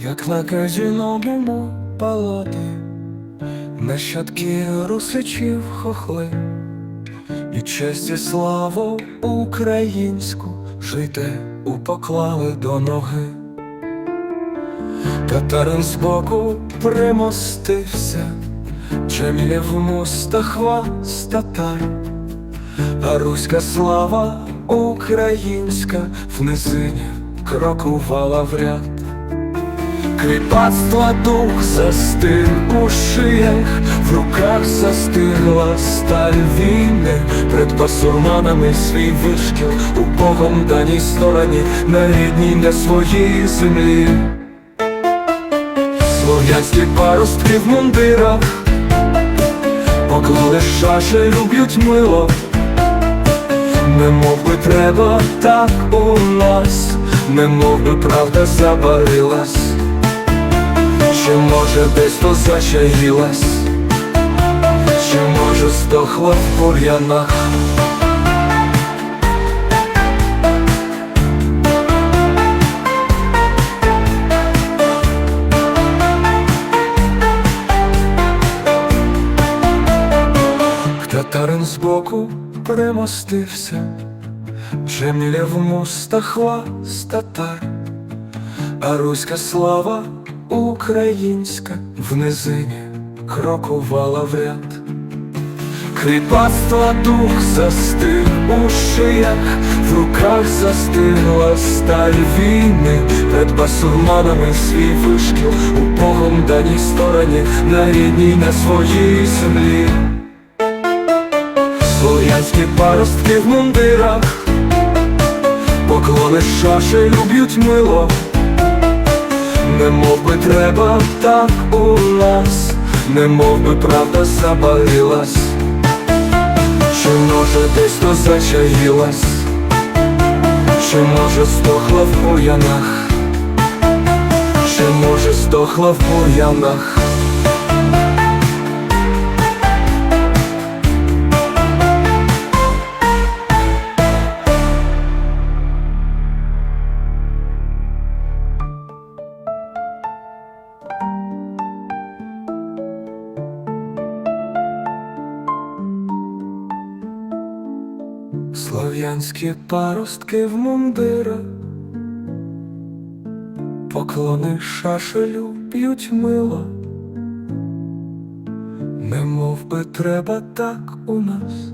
як на казіному палаті, нащадки русичів хохли, і честь і славу українську жийте упоклали до ноги. Татарин збоку примостився, Чемілів муста хваст татар, а руська слава українська в низині крокувала в ряд. Кріпацтва дух застиг у шиях, в руках застигла сталь війни, Пред басурманами свій вишкіл. У Богом даній стороні, на рідній не своїй землі. Слов'янські паростки в мундирах, поклали шаші, люблять мило, не мов би треба так у нас, не мов би правда забарилась, чи може десь то зачаїлась, чи може здохла в бур'янах. Татарин збоку примостився, Жемілів муста хваст татар, а руська слава українська. В низині крокувала в ряд. Кріпацтва дух застиг у шиях, в руках застигла сталь війни, Пред басурманами свій вишкіл. У Богом даній стороні, на рідній, на своїй землі. Слов'янські паростки в мундирах, поклони шаші люб'ють мило, не мов би треба так у нас, не мов би правда забарилась, чи може десь то зачаїлась, чи може стохла в бур'янах, чи може стохла в бур'янах. Слов'янські паростки в мундирах, поклони шашелю п'ють мило, не мов би треба так у нас,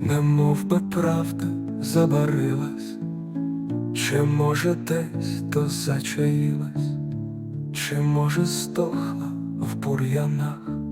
не мов би правда забарилась, чи може десь то зачаїлась, чи може здохла в бур'янах.